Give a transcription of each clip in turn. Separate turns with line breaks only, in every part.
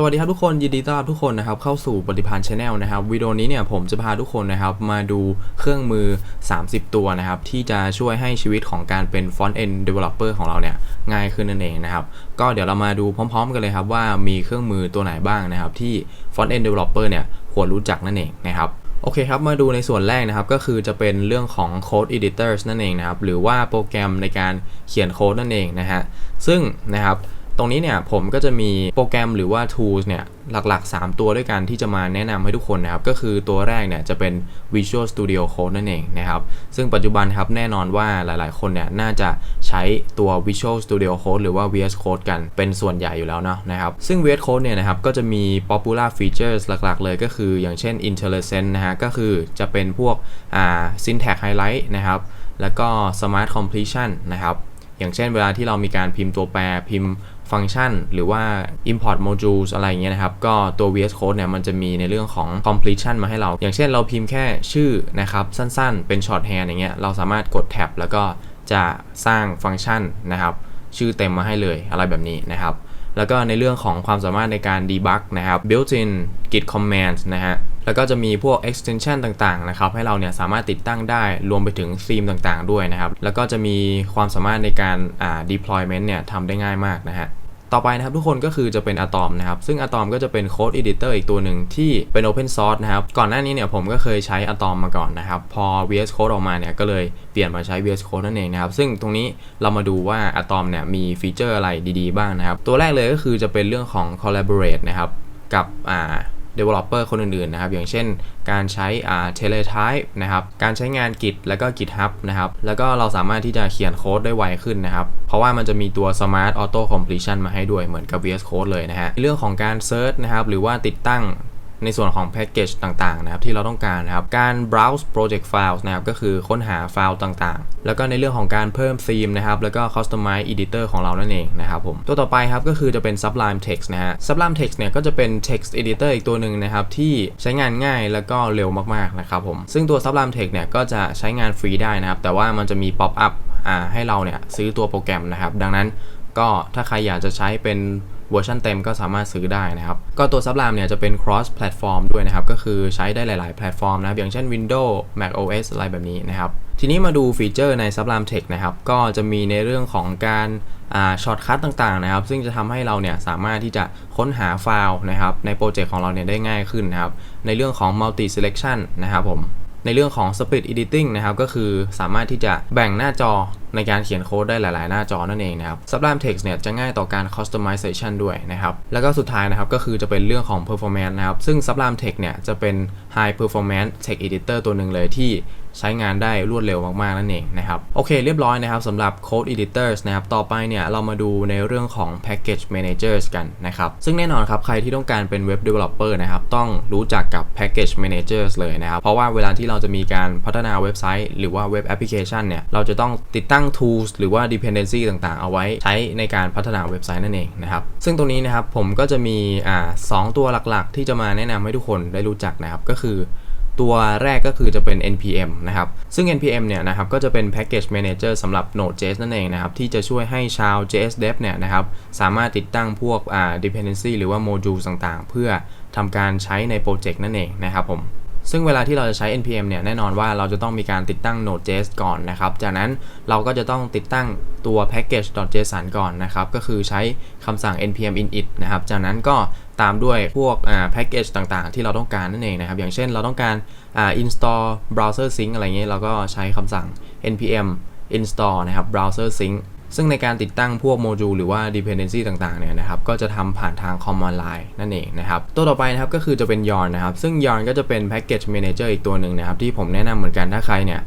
สวัสดีครับทุกคนยินดีต้อนรับทุกคนนะครับเข้าสู่ปฏิพันธ์ชาแนลนะครับวิดีโอนี้เนี่ยผมจะพาทุกคนนะครับมาดูเครื่องมือ 30 ตัวนะครับที่จะช่วยให้ชีวิตของการเป็น Front End Developer ของเราเนี่ยง่ายขึ้นนั่นเองนะครับก็เดี๋ยวเรามาดูพร้อม ๆ กันเลยครับว่ามีเครื่องมือตัวไหนบ้างนะครับที่ Front End Developer เนี่ยควรรู้จักนั่นเองนะครับโอเคครับ มาดูในส่วนแรกนะครับ ก็คือจะเป็นเรื่องของ Code Editors นั่นเองนะครับหรือว่าโปรแกรมในการเขียนโค้ดนั่นเองนะฮะซึ่งนะครับ ตรงนี้เนี่ยผมก็จะมีโปรแกรมหรือว่า tools เนี่ยหลักๆ 3 ตัวด้วยกันที่จะมาแนะนำให้ทุกคนนะครับ ก็คือตัวแรกเนี่ยจะเป็น Visual Studio Code นั่นเองนะครับ ซึ่งปัจจุบันครับแน่นอนว่าหลายๆ คนเนี่ยน่าจะใช้ตัว Visual Studio Code หรือว่า VS Code กันเป็นส่วนใหญ่อยู่แล้วเนาะนะครับ ซึ่ง VS Code เนี่ยนะครับก็จะมี popular features หลักๆ เลยก็คืออย่างเช่น IntelliSense นะฮะก็คือจะเป็นพวกอ่า syntax highlight นะครับแล้วก็ smart completion นะครับอย่างเช่นเวลาที่เรามีการพิมพ์ตัวแปรพิมพ์ ฟังก์ชัน หรือว่า import modules อะไรเงี้ยนะครับ ก็ตัว VS Code เนี่ยมันจะมีในเรื่องของ completion มาให้เรา อย่างเช่นเราพิมพ์แค่ชื่อนะครับ สั้นๆ เป็น shorthand อย่างเงี้ยเราสามารถกดแท็บแล้วก็จะสร้างฟังก์ชันนะครับ ชื่อเต็มมาให้เลยอะไรแบบนี้นะครับ แล้วก็ในเรื่องของความสามารถในการ debug นะครับ built-in git commands นะฮะแล้วก็จะมีพวก extension ต่างๆ นะครับ ให้เราเนี่ยสามารถติดตั้งได้ รวมไปถึงธีมต่างๆ ด้วยนะครับ แล้วก็จะมีความสามารถในการ deployment เนี่ยทำได้ง่ายมากนะฮะ ต่อไปนะครับทุกคนก็คือจะเป็นอะตอมนะครับซึ่งอะตอมก็จะเป็นโค้ด Editor อีกตัวหนึ่งที่เป็น Open Source นะครับก่อนหน้านี้เนี่ยผมก็เคยใช้อะตอมมาก่อนนะครับพอ VS Code ออกมาเนี่ยก็เลยเปลี่ยนมาใช้ VS Code นั่นเองนะครับซึ่งตรงนี้เรามาดูว่าอะตอมเนี่ยมีฟีเจอร์อะไรดีๆ บ้างนะครับตัวแรกเลยก็คือจะเป็นเรื่องของ collaborate นะครับกับอ่า developer คนอื่นๆนะครับ อย่างเช่นการใช้ teletype นะครับ การใช้งาน Git แล้วก็ GitHub นะครับ แล้วก็เราสามารถที่จะเขียนโค้ดได้ไวขึ้นนะครับ เพราะว่ามันจะมีตัว Smart Auto Completion มาให้ด้วยเหมือนกับ VS Code เลยนะฮะเรื่องของการ Search นะครับหรือว่าติดตั้ง ในส่วนของแพ็กเกจต่างๆนะครับที่เราต้องการนะครับการ browse project files นะครับก็คือค้นหาไฟล์ต่างๆ แล้วก็ในเรื่องของการเพิ่มธีมนะครับแล้วก็ customize editor ของเรานั่นเองนะครับผมตัวต่อไปครับก็คือจะเป็น sublime text นะฮะ sublime text เนี่ยก็จะเป็น text editor อีกตัวหนึ่งนะครับที่ใช้งานง่ายแล้วก็เร็วมากๆนะครับผมซึ่งตัว sublime text เนี่ยก็จะใช้งานฟรีได้นะครับแต่ว่ามันจะมี pop up อ่าให้เราเนี่ยซื้อตัวโปรแกรมนะครับดังนั้นก็ถ้าใครอยากจะใช้เป็น เวอร์ชันเต็มก็สามารถซื้อได้นะครับ ก็ตัว Sublime เนี่ยจะเป็น cross platform ด้วยนะครับ ก็คือใช้ได้หลาย ๆ แพลตฟอร์มนะอย่างเช่น Windows Mac OS อะไรแบบนี้นะครับ ทีนี้มาดูฟีเจอร์ใน Sublime Text นะครับ ก็จะมีในเรื่องของการช็อตคัทต่าง ๆ นะครับ ซึ่งจะทำให้เราเนี่ยสามารถที่จะค้นหาไฟล์นะครับในโปรเจกต์ของเราเนี่ยได้ง่ายขึ้นนะครับ ในเรื่องของ multi selection นะครับผม ในเรื่องของ Split Editing นะครับ ก็คือสามารถที่จะแบ่งหน้าจอในการเขียนโค้ดได้หลาย ๆ หน้าจอนั่นเองนะครับ Sublime Text เนี่ยจะง่ายต่อการ customization ด้วยนะครับ แล้วก็สุดท้ายนะครับก็คือจะเป็นเรื่องของ performance นะครับ ซึ่ง Sublime Text เนี่ยจะเป็น high performance text editor ตัวหนึ่งเลยที่ใช้งานได้รวดเร็วมาก ๆ นั่นเองนะครับ โอเคเรียบร้อยนะครับสำหรับ Code Editors นะครับ ต่อไปเนี่ยเรามาดูในเรื่องของ Package Managers กันนะครับ ซึ่งแน่นอนครับ ใครที่ต้องการเป็น Web Developer นะครับ ต้องรู้จักกับ Package Managers เลยนะครับ เพราะว่าเวลาที่เราจะมีการพัฒนาเว็บไซต์ หรือว่าเว็บแอปพลิเคชันเนี่ย เราจะต้องติดตั้ง้ง tools หรือว่า dependency ต่างๆ เอาไว้ใช้ในการพัฒนาเว็บไซต์นั่นเองนะครับ ซึ่งตรงนี้นะครับผมก็จะมีอ่าสองตัวหลักๆ ที่จะมาแนะนำให้ทุกคนได้รู้จักนะครับ ก็คือตัวแรกก็คือจะเป็น npm นะครับ ซึ่ง npm เนี่ยนะครับก็จะเป็น package manager สำหรับ Node.js นั่นเองนะครับ ที่จะช่วยให้ชาว JS Dev เนี่ยนะครับ สามารถติดตั้งพวก dependency หรือว่า module ต่างๆ เพื่อทำการใช้ในโปรเจกต์นั่นเองนะครับผม ซึ่งเวลาที่เราจะใช้ npm เนี่ยแน่นอนว่าเราจะต้องมีการติดตั้ง Node.js ก่อนนะครับ จากนั้นเราก็จะต้องติดตั้งตัว package.json ก่อนนะครับ ก็คือใช้คำสั่ง npm init นะครับ จากนั้นก็ตามด้วยพวกอ่า package ต่างๆ ที่เราต้องการนั่นเองนะครับ อย่างเช่นเราต้องการอ่า install browser sync อะไรเงี้ยเราก็ใช้คำสั่ง npm install นะครับ browser sync ซึ่งในการติดตั้งพวกโมดูลหรือว่า dependency ต่างๆเนี่ยนะครับก็จะทำผ่านทาง command line นั่นเองนะครับตัวต่อไปนะครับก็คือจะเป็น yarn นะครับ ซึ่ง yarn ก็จะเป็น package manager อีกตัวหนึ่งนะครับที่ผมแนะนำเหมือนกันถ้าใครเนี่ย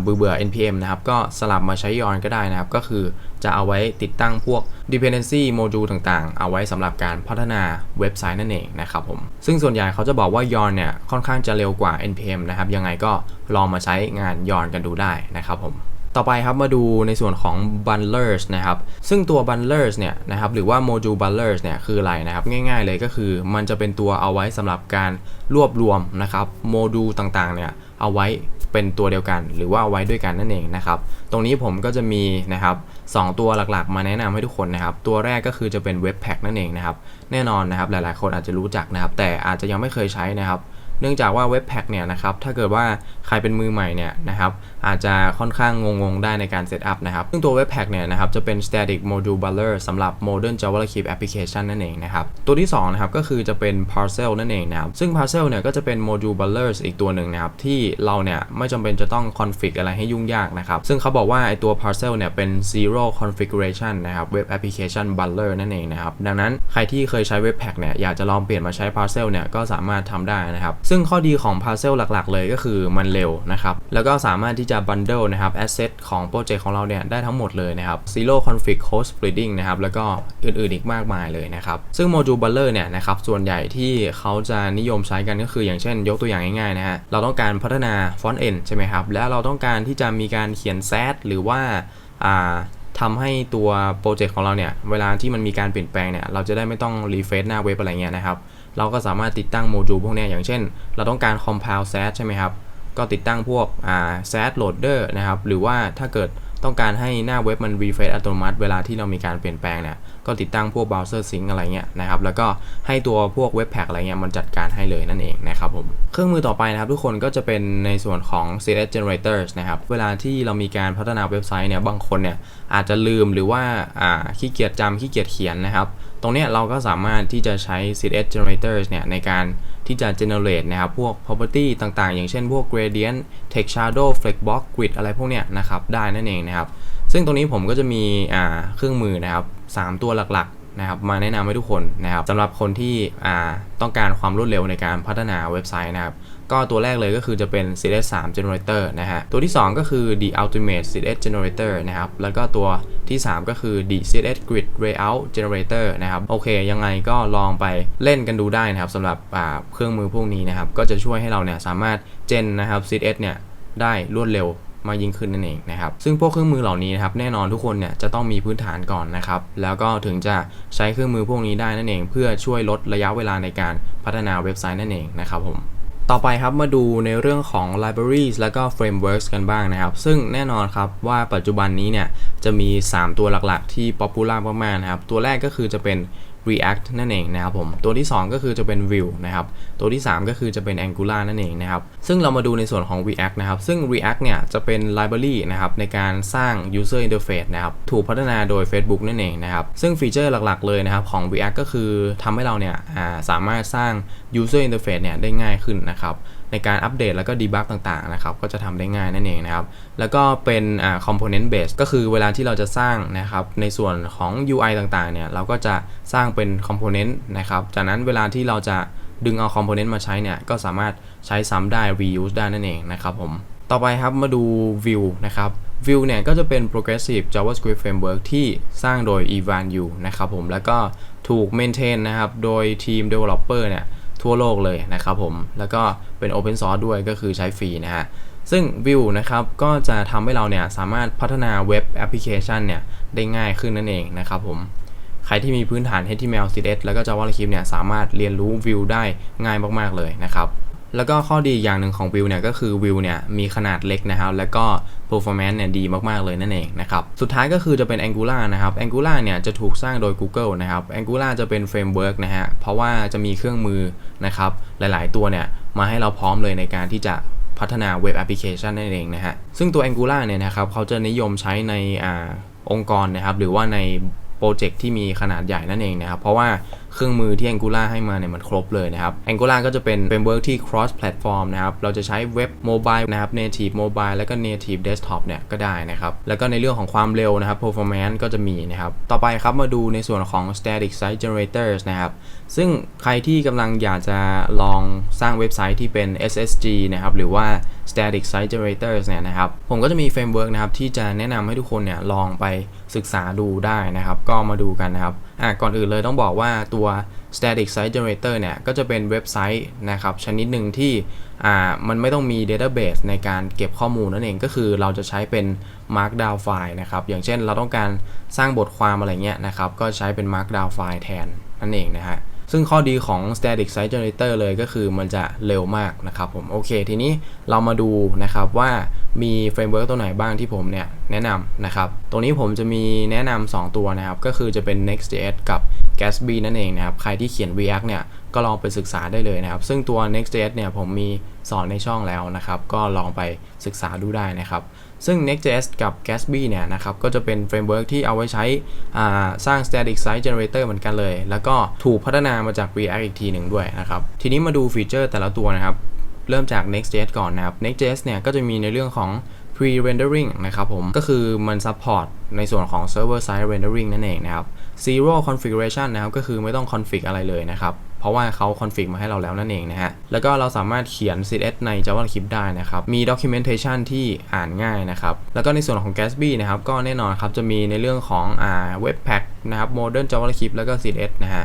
เบื่อเบื่อ npm นะครับก็สลับมาใช้ yarn ก็ได้นะครับ ก็คือจะเอาไว้ติดตั้งพวก dependency โมดูลต่างๆ เอาไว้สำหรับการพัฒนาเว็บไซต์นั่นเองนะครับผมซึ่งส่วนใหญ่เขาจะบอกว่า yarn เนี่ยค่อนข้างจะเร็วกว่า npm นะครับยังไงก็ลองมาใช้งาน yarn กันดูได้นะครับผม ต่อไปครับมาดูในส่วนของ bundlers นะครับ ซึ่งตัว bundlers เนี่ยนะครับหรือว่า module bundlers เนี่ยคืออะไรนะครับ ง่ายๆเลยก็คือมันจะเป็นตัวเอาไว้สำหรับการรวบรวมนะครับโมดูลต่างๆเนี่ยเอาไว้เป็นตัวเดียวกัน หรือว่าเอาไว้ด้วยกันนั่นเองนะครับ ตรงนี้ผมก็จะมีนะครับสองตัวหลักๆ มาแนะนำให้ทุกคนนะครับ ตัวแรกก็คือจะเป็นเว็บแพ็กนั่นเองนะครับ แน่นอนนะครับหลายๆ คนอาจจะรู้จักนะครับ แต่อาจจะยังไม่เคยใช้นะครับ เนื่องจากว่าเว็บแพ็กเนี่ยนะครับ ถ้าเกิดว่าใครเป็นมือใหม่เนี่ยนะครับ อาจจะค่อนข้างงงๆได้ในการเซตอัพนะครับ ซึ่งตัวเว็บแพ็กเนี่ยนะครับจะเป็น static module builder สำหรับ modern javascript application นั่นเองนะครับ ตัวที่2นะครับก็คือจะเป็น parcel นั่นเองนะครับ ซึ่ง parcel เนี่ยก็จะเป็น module Builders อีกตัวหนึ่งนะครับ ที่เราเนี่ยไม่จำเป็นจะต้อง config อะไรให้ยุ่งยากนะครับ ซึ่งเขาบอกว่าไอตัว parcel เนี่ยเป็น zero configuration นะครับ web application builder นั่นเองนะครับ ดังนั้นใครที่เคยใช้เว็บแพ็กเนี่ยอยากจะลองเปลี่ยนมาใช้ parcel เนี่ยก็สามารถทำได้นะครับ ซึ่งข้อดีของ parcel หลักๆ เลยก็คือมันเร็วนะครับ แล้วก็สามารถที่จะ bundle นะครับ asset ของโปรเจกต์ของเราเนี่ยได้ทั้งหมดเลยนะครับ zero config code splitting นะครับแล้วก็อื่นๆอีกมากมายเลยนะครับ ซึ่ง module builder เนี่ยนะครับส่วนใหญ่ที่เขาจะนิยมใช้กันก็คืออย่างเช่น ยกตัวอย่างง่ายๆนะฮะเราต้องการพัฒนา font end ใช่ไหมครับแล้วเราต้องการที่จะมีการเขียน set หรือว่าอ่าทำให้ตัวโปรเจกต์ของเราเนี่ย เวลาที่มันมีการเปลี่ยนแปลงเนี่ย เราจะได้ไม่ต้องรีเฟซหน้าเว็บอะไรเงี้ยนะครับ เราก็สามารถติดตั้งโมดูลพวกนี้อย่างเช่น เราต้องการ compile set ใช่ไหมครับ ก็ติดตั้งพวกอ่า set loader นะครับ หรือว่าถ้าเกิดต้องการให้หน้าเว็บมันรีเฟซอัตโนมัติเวลาที่เรามีการเปลี่ยนแปลงเนี่ยก็ติดตั้งพวก browser sync อะไรเงี้ยนะครับ แล้วก็ให้ตัวพวกเว็บแพ็กอะไรเงี้ยมันจัดการให้เลยนั่นเองนะครับผม เครื่องมือต่อไปนะครับทุกคนก็จะเป็นในส่วนของ CSS generators นะครับ เวลาที่เรามีการพัฒนาเว็บไซต์เนี่ย บางคนเนี่ยอาจจะลืมหรือว่าอ่าขี้เกียจจำขี้เกียจเขียนนะครับ ตรงนี้เราก็สามารถที่จะใช้ CSS generators เนี่ยในการที่จะ generate นะครับ พวก property ต่างๆ อย่างเช่นพวก gradient text shadow flexbox grid อะไรพวกเนี้ยนะครับ ได้นั่นเองนะครับ ซึ่งตรงนี้ผมก็จะมีเครื่องมือนะครับ 3 ตัวหลักๆนะครับ มาแนะนำให้ทุกคนนะครับสำหรับคนที่ต้องการความรวดเร็วในการพัฒนาเว็บไซต์นะครับ ก็ตัวแรกเลยก็คือจะเป็น CSS 3 generator นะฮะ ตัวที่ 2 ก็คือ the ultimate CSS generator นะครับ แล้วก็ตัวที่ 3 ก็คือ the CSS grid layout generator นะครับ โอเค ยังไงก็ลองไปเล่นกันดูได้นะครับสำหรับอ่าเครื่องมือพวกนี้นะครับ ก็จะช่วยให้เราเนี่ยสามารถเจนนะครับ CSS เนี่ยได้รวดเร็วมากยิ่งขึ้นนั่นเองนะครับ ซึ่งพวกเครื่องมือเหล่านี้นะครับแน่นอนทุกคนเนี่ยจะต้องมีพื้นฐานก่อนนะครับ แล้วก็ถึงจะใช้เครื่องมือพวกนี้ได้นั่นเอง เพื่อช่วยลดระยะเวลาในการพัฒนาเว็บไซต์นั่นเองนะครับผม ต่อไปครับมาดูในเรื่องของ libraries แล้วก็ frameworks กันบ้างนะครับ ซึ่งแน่นอนครับว่าปัจจุบันนี้เนี่ยจะมี 3 ตัวหลักๆ ที่ popular มากๆนะครับ ตัวแรกก็คือจะเป็น React นั่นเองนะครับผม ตัวที่ 2 ก็คือจะเป็น Vue นะครับ ตัวที่ 3 ก็คือจะเป็น Angular นั่นเองนะครับ ซึ่งเรามาดูในส่วนของ React นะครับ ซึ่ง React เนี่ยจะเป็น library นะครับในการสร้าง user interface นะครับ ถูกพัฒนาโดย Facebook นั่นเองนะครับ ซึ่งฟีเจอร์หลักๆเลยนะครับของ React ก็คือทำให้เราเนี่ยาสามารถสร้าง user interface เนี่ยได้ง่ายขึ้นนะครับ ในการอัปเดตแล้วก็ดีบักต่างๆนะครับก็จะทำได้ง่ายนั่นเองนะครับแล้วก็เป็นอ่า component base ก็คือเวลาที่เราจะสร้างนะครับในส่วนของ UI ต่างๆเนี่ยเราก็จะสร้างเป็น component นะครับจากนั้นเวลาที่เราจะดึงเอา component มาใช้เนี่ยก็สามารถใช้ซ้ำได้ reuse ได้นั่นเองนะครับผมต่อไปครับมาดู Vue นะครับ Vue เนี่ยก็จะเป็น progressive JavaScript framework ที่สร้างโดย Ivan Yu นะครับผมแล้วก็ถูก maintain นะครับ โดยทีม developer เนี่ย ทั่วโลกเลยนะครับผม แล้วก็เป็น open source ด้วยก็คือใช้ฟรีนะฮะ ซึ่ง Vue นะครับ ก็จะทำให้เราเนี่ยสามารถพัฒนาเว็บแอปพลิเคชันเนี่ยได้ง่ายขึ้นนั่นเองนะครับผม ใครที่มีพื้นฐาน HTML CSS แล้วก็ JavaScript เนี่ยสามารถเรียนรู้ Vue ได้ง่ายมาก ๆ เลยนะครับ แล้วก็ข้อดีอย่างหนึ่งของ Vue เนี่ยก็คือ Vue เนี่ยมีขนาดเล็กนะครับ แล้วก็ performance เนี่ยดีมาก ๆ เลยนั่นเองนะครับ สุดท้ายก็คือจะเป็น Angular นะครับ Angular เนี่ยจะถูกสร้างโดย Google นะครับ Angular จะเป็น framework นะฮะ เพราะว่าจะมีเครื่องมือนะครับ หลายๆ ตัวเนี่ยมาให้เราพร้อมเลยในการที่จะพัฒนาเว็บแอปพลิเคชันนั่นเองนะฮะ ซึ่งตัว Angular เนี่ยนะครับเขาจะนิยมใช้ในอองค์กรนะครับ หรือว่าในโปรเจกต์ที่มีขนาดใหญ่นั่นเองนะครับ เพราะว่า เครื่องมือที่ Angular ให้มาเนี่ยมันครบเลยนะครับ Angular ก็จะเป็น framework ที่ cross platform นะครับ เราจะใช้เว็บ mobile นะครับ native mobile แล้วก็ native desktop เนี่ยก็ได้นะครับ แล้วก็ในเรื่องของความเร็วนะครับ performance ก็จะมีนะครับ ต่อไปครับมาดูในส่วนของ static site generators นะครับ ซึ่งใครที่กำลังอยากจะลองสร้างเว็บไซต์ที่เป็น SSG นะครับ หรือว่า static site generators เนี่ยนะครับ ผมก็จะมีเฟรมเวิร์กนะครับที่จะแนะนำให้ทุกคนเนี่ยลองไปศึกษาดูได้นะครับ ก็มาดูกันนะครับอะก่อนอื่นเลยต้องบอกว่าตัว static site generator เนี่ยก็จะเป็นเว็บไซต์นะครับชนิดหนึ่งที่อ่ามันไม่ต้องมี database ในการเก็บข้อมูลนั่นเองก็คือเราจะใช้เป็น markdown ไฟล์นะครับ อย่างเช่นเราต้องการสร้างบทความอะไรเงี้ยนะครับ ก็ใช้เป็น markdown ไฟล์แทนนั่นเองนะฮะ ซึ่งข้อดีของ static site generator เลยก็คือมันจะเร็วมากนะครับผมโอเค ทีนี้เรามาดูนะครับว่ามีเฟรมเวิร์กตัวไหนบ้างที่ผมเนี่ยแนะนำนะครับ ตรงนี้ผมจะมีแนะนำ2ตัวนะครับ ก็คือจะเป็น Next.js กับ Gatsby นั่นเองนะครับ ใครที่เขียน React เนี่ยก็ลองไปศึกษาได้เลยนะครับ ซึ่งตัว Next.js เนี่ยผมมีสอนในช่องแล้วนะครับ ก็ลองไปศึกษาดูได้นะครับ ซึ่ง Next.js กับ Gatsby เนี่ยนะครับก็จะเป็นเฟรมเวิร์กที่เอาไว้ใช้สร้าง static site generator เหมือนกันเลย แล้วก็ถูกพัฒนามาจาก React อีกทีหนึ่งด้วยนะครับ ทีนี้มาดูฟีเจอร์แต่ละตัวนะครับ เริ่มจาก Next.js ก่อนนะครับ Next.js เนี่ยก็จะมีในเรื่องของ pre-rendering นะครับผม ก็คือมัน support ในส่วนของ server side rendering นั่นเองนะครับ zero configuration นะครับ ก็คือไม่ต้อง config อะไรเลยนะครับ เพราะว่าเขาคอนฟิกมาให้เราแล้วนั่นเองนะฮะ แล้วก็เราสามารถเขียน CSS ใน JavaScript ได้นะครับ มี documentation ที่อ่านง่ายนะครับ แล้วก็ในส่วนของ Gatsby นะครับ ก็แน่นอนครับจะมีในเรื่องของอ่า Webpack นะครับ Modern JavaScript แล้วก็ CSS นะฮะ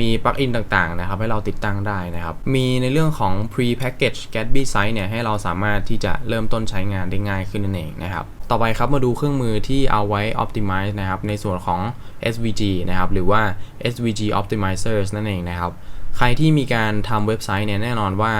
มีปลั๊กอินต่างๆนะครับให้เราติดตั้งได้นะครับ มีในเรื่องของ pre-package Gatsby site เนี่ยให้เราสามารถที่จะเริ่มต้นใช้งานได้ง่ายขึ้นนั่นเองนะครับต่อไปครับมาดูเครื่องมือที่เอาไว้ optimize นะครับในส่วนของ SVG นะครับหรือว่า SVG optimizers นั่นเองนะครับใครที่มีการทำเว็บไซต์เนี่ยแน่นอนว่า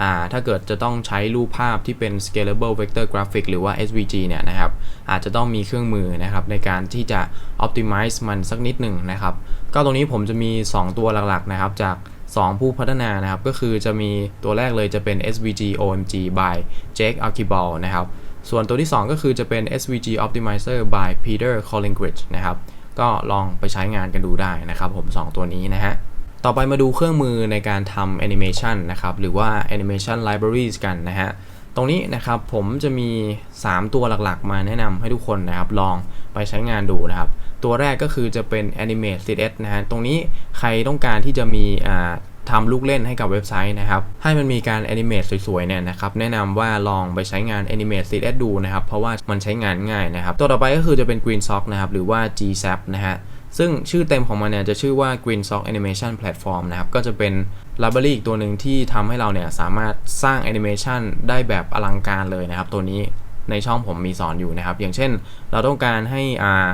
อ่าถ้าเกิดจะต้องใช้รูปภาพที่เป็น scalable vector graphic หรือว่า SVG เนี่ยนะครับอาจจะต้องมีเครื่องมือนะครับในการที่จะ optimize มันสักนิดหนึ่งนะครับ ก็ตรงนี้ผมจะมี 2 ตัวหลักๆนะครับ จาก 2 ผู้พัฒนานะครับ ก็คือจะมีตัวแรกเลยจะเป็น SVG OMG by Jake Archibald นะครับ ส่วนตัวที่ 2 ก็คือจะเป็น SVG Optimizer by Peter Collingridge นะครับ ก็ลองไปใช้งานกันดูได้นะครับผม 2 ตัวนี้นะฮะต่อไปมาดูเครื่องมือในการทำแอนิเมชันนะครับ หรือว่า Animation Libraries กันนะฮะ ตรงนี้นะครับผมจะมี 3 ตัวหลักๆ มาแนะนำให้ทุกคนนะครับลองไปใช้งานดูนะครับ ตัวแรกก็คือจะเป็น Animate CSS นะฮะตรงนี้ใครต้องการที่จะมีอ่าทำลูกเล่นให้กับเว็บไซต์นะครับ ให้มันมีการ Animate สวยๆเนี่ยนะครับ แนะนำว่าลองไปใช้งาน Animate CSS ดูนะครับ เพราะว่ามันใช้งานง่ายนะครับ ตัวต่อไปก็คือจะเป็น Green Sock นะครับ หรือว่า GSAP นะฮะ ซึ่งชื่อเต็มของมันเนี่ยจะชื่อว่า Green Sock Animation Platform นะครับ ก็จะเป็น library อีกตัวหนึ่งที่ทำให้เราเนี่ยสามารถสร้าง Animation ได้แบบอลังการเลยนะครับ ตัวนี้ในช่องผมมีสอนอยู่นะครับ อย่างเช่น เราต้องการให้อ่า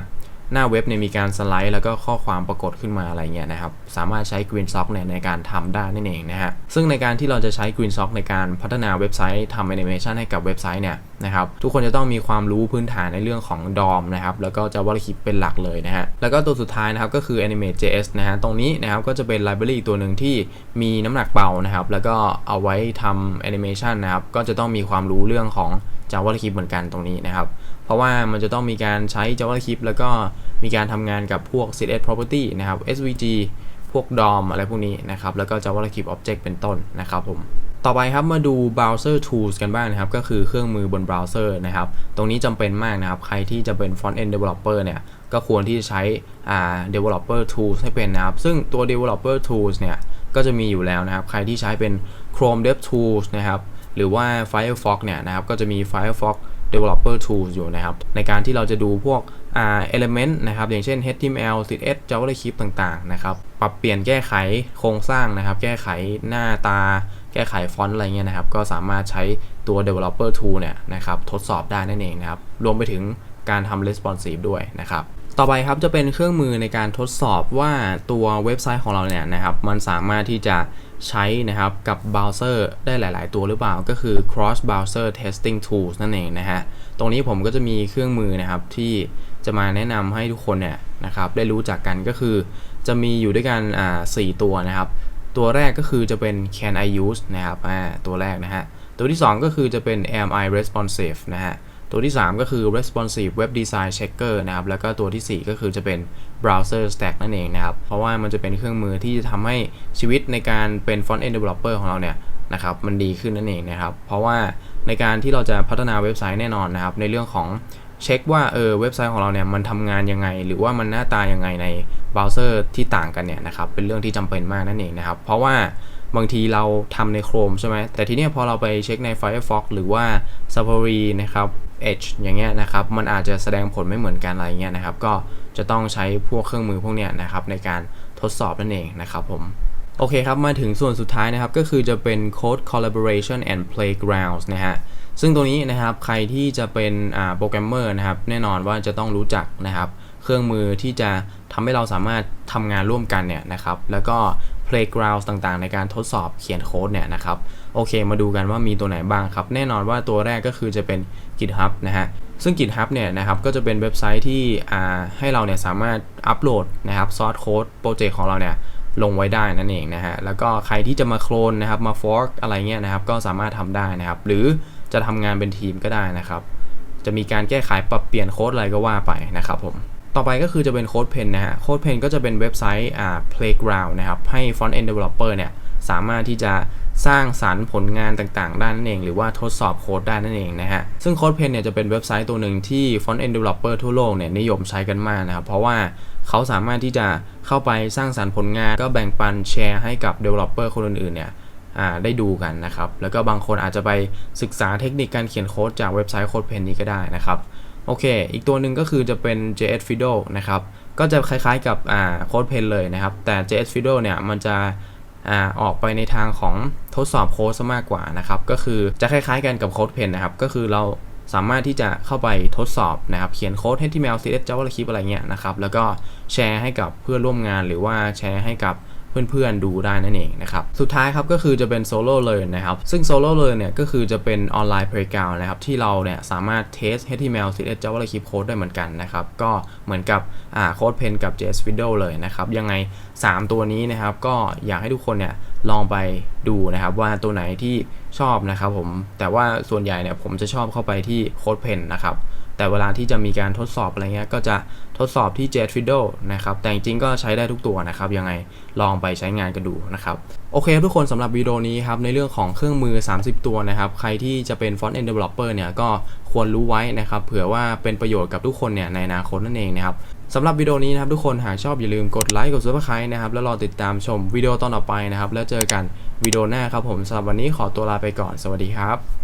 หน้าเว็บเนี่ยมีการสไลด์แล้วก็ข้อความปรากฏขึ้นมาอะไรเงี้ยนะครับ สามารถใช้ Green Sock เนี่ยในการทำได้นั่นเองนะฮะ ซึ่งในการที่เราจะใช้ Green Sock ในการพัฒนาเว็บไซต์ทำ Animation ให้กับเว็บไซต์เนี่ยนะครับทุกคนจะต้องมีความรู้พื้นฐานในเรื่องของ DOM นะครับแล้วก็ JavaScript เป็นหลักเลยนะฮะแล้วก็ตัวสุดท้ายนะครับก็คือ Animate.js นะฮะตรงนี้นะครับก็จะเป็น library ตัวหนึ่งที่มีน้ำหนักเบานะครับแล้วก็เอาไว้ทำ Animation นะครับก็จะต้องมีความรู้เรื่องของ JavaScript เหมือนกันตรงนี้นะครับ เพราะว่ามันจะต้องมีการใช้ JavaScript แล้วก็มีการทำงานกับพวก CSS property นะครับ SVG พวก DOM อะไรพวกนี้นะครับ แล้วก็ JavaScript object เป็นต้นนะครับผมต่อไปครับมาดู browser tools กันบ้างนะครับ ก็คือเครื่องมือบนเบราว์เซอร์นะครับ ตรงนี้จำเป็นมากนะครับ ใครที่จะเป็น front end developer เนี่ย ก็ควรที่จะใช้ developer tools ให้เป็นนะครับ ซึ่งตัว developer tools เนี่ย ก็จะมีอยู่แล้วนะครับ ใครที่ใช้เป็น Chrome Dev Tools นะครับ หรือว่า Firefox เนี่ยนะครับก็จะมี Firefox Developer Tools อยู่นะครับ ในการที่เราจะดูพวกอ่า element นะครับ อย่างเช่น HTML CSS JavaScript ต่างๆ นะครับ ปรับเปลี่ยนแก้ไขโครงสร้างนะครับ แก้ไขหน้าตา แก้ไขฟอนต์อะไรเงี้ยนะครับ ก็สามารถใช้ตัว developer tool เนี่ยนะครับ ทดสอบได้นั่นเองนะครับ รวมไปถึงการทำ responsive ด้วยนะครับ ต่อไปครับจะเป็นเครื่องมือในการทดสอบว่าตัวเว็บไซต์ของเราเนี่ยนะครับ มันสามารถที่จะ ใช้นะครับกับเบราว์เซอร์ได้หลาย ๆ ตัวหรือเปล่า ก็คือ cross browser testing tools นั่นเองนะฮะ ตรงนี้ผมก็จะมีเครื่องมือนะครับที่จะมาแนะนำให้ทุกคนเนี่ยนะครับได้รู้จักกันก็คือจะมีอยู่ด้วยกันอ่าสตัวนะครับ ตัวแรกก็คือจะเป็น can I use นะครับอ่าตัวแรกนะฮะ ตัวที่ 2 ก็คือจะเป็น am I responsive นะฮะ ตัวที่ 3 ก็คือ responsive web design checker นะครับแล้วก็ตัวทีสี่ 4 ก็คือจะเป็น browser stack นั่นเองนะครับ เพราะว่ามันจะเป็นเครื่องมือที่จะทำให้ชีวิตในการเป็น front end developer ของเราเนี่ยนะครับมันดีขึ้นนั่นเองนะครับ เพราะว่าในการที่เราจะพัฒนาเว็บไซต์แน่นอนนะครับ ในเรื่องของเช็คว่าเออเว็บไซต์ของเราเนี่ยมันทำงานยังไง หรือว่ามันหน้าตายังไงในเบราว์เซอร์ที่ต่างกันเนี่ยนะครับเป็นเรื่องที่จำเป็นมากนั่นเองนะครับ เพราะว่าบางทีเราทำใน Chrome ใช่ไหมแต่ทีนี้พอเราไปเช็คใน Firefox หรือว่า Safari นะครับ Edge อย่างเงี้ยนะครับ มันอาจจะแสดงผลไม่เหมือนกันอะไรเงี้ยนะครับ ก็จะต้องใช้พวกเครื่องมือพวกเนี้ยนะครับในการทดสอบนั่นเองนะครับผมโอเคครับ มาถึงส่วนสุดท้ายนะครับ ก็คือจะเป็น Code Collaboration and Playgrounds นะฮะ ซึ่งตรงนี้นะครับใครที่จะเป็นโปรแกรมเมอร์นะครับ แน่นอนว่าจะต้องรู้จักนะครับ เครื่องมือที่จะทำให้เราสามารถทำงานร่วมกันเนี่ยนะครับ แล้วก็ playground ต่างๆ ในการทดสอบเขียนโค้ดเนี่ยนะครับ โอเค มาดูกันว่ามีตัวไหนบ้างครับ แน่นอนว่าตัวแรกก็คือจะเป็น GitHub นะฮะ ซึ่ง GitHub เนี่ยนะครับ ก็จะเป็นเว็บไซต์ที่ให้เราเนี่ยสามารถอัปโหลดนะครับซอสโค้ดโปรเจกต์ของเราเนี่ยลงไว้ได้นั่นเองนะฮะ แล้วก็ใครที่จะมาโคลนนะครับ มา fork อะไรเงี้ยนะครับ ก็สามารถทำได้นะครับ หรือจะทำงานเป็นทีมก็ได้นะครับ จะมีการแก้ไขปรับเปลี่ยนโค้ดอะไรก็ว่าไปนะครับผม ต่อไปก็คือจะเป็นโค้ดเพนนะฮะโค้ดเพนก็จะเป็นเว็บไซต์อ่า playground นะครับ ให้ front end developer เนี่ย สามารถที่จะสร้างสารรค์ผลงานต่างๆ ได้นั่นเอง หรือว่าทดสอบโค้ดได้นั่นเองนะฮะ ซึ่งโค้ดเพนเนี่ยจะเป็นเว็บไซต์ตัวหนึ่งที่ front end developer ทั่วโลกเนี่ยนิยมใช้กันมากนะครับ เพราะว่าเขาสามารถที่จะเข้าไปสร้างสารรค์ผลงาน ก็แบ่งปันแชร์ให้กับ developer คนอื่นๆเนี่ยอ่าได้ดูกันนะครับ แล้วก็บางคนอาจจะไปศึกษาเทคนิคการเขียนโค้ดจากเว็บไซต์โค้ดเพนนี้ก็ได้นะครับ โอเค อีกตัวหนึ่งก็คือจะเป็น JS Fido นะครับ ก็จะคล้ายๆกับอ่าโค้ดเพนเลยนะครับ แต่ JS Fido เนี่ยมันจะอ่าออกไปในทางของทดสอบโค้ดซะมากกว่านะครับ ก็คือจะคล้ายๆกันกับโค้ดเพนนะครับ ก็คือเราสามารถที่จะเข้าไปทดสอบนะครับ เขียนโค้ด HTML CSS JavaScript อะไรเงี้ยนะครับ แล้วก็แชร์ให้กับเพื่อนร่วมงานหรือว่าแชร์ให้กับ เพื่อนๆดูได้นั่นเองนะครับสุดท้ายครับก็คือจะเป็น Solo Learn นะครับซึ่ง Solo Learn เนี่ยก็คือจะเป็นออนไลน์ Playground นะครับที่เราเนี่ยสามารถเทส HTML CSS JavaScript Code ได้เหมือนกันนะครับก็เหมือนกับอ่า Code Pen กับ JS Fido เลยนะครับยังไง 3 ตัวนี้นะครับก็อยากให้ทุกคนเนี่ยลองไปดูนะครับว่าตัวไหนที่ชอบนะครับผมแต่ว่าส่วนใหญ่เนี่ยผมจะชอบเข้าไปที่ Code Pen นะครับ แต่เวลาที่จะมีการทดสอบอะไรเงี้ยก็จะทดสอบที่ Jet Fido นะครับ แต่จริงๆก็ใช้ได้ทุกตัวนะครับ ยังไงลองไปใช้งานกันดูนะครับ โอเคทุกคนสำหรับวิดีโอนี้ครับ ในเรื่องของเครื่องมือ 30 ตัวนะครับ ใครที่จะเป็น Front End Developer เนี่ยก็ควรรู้ไว้นะครับ เผื่อว่าเป็นประโยชน์กับทุกคนเนี่ยในอนาคตนั่นเองนะครับสำหรับวิดีโอนี้นะครับทุกคนหากชอบอย่าลืมกดไลค์กด Subscribe นะครับ แล้วรอติดตามชมวิดีโอตอนต่อไปนะครับ แล้วเจอกันวิดีโอหน้าครับผมสำหรับวันนี้ขอตัวลาไปก่อนสวัสดีครับ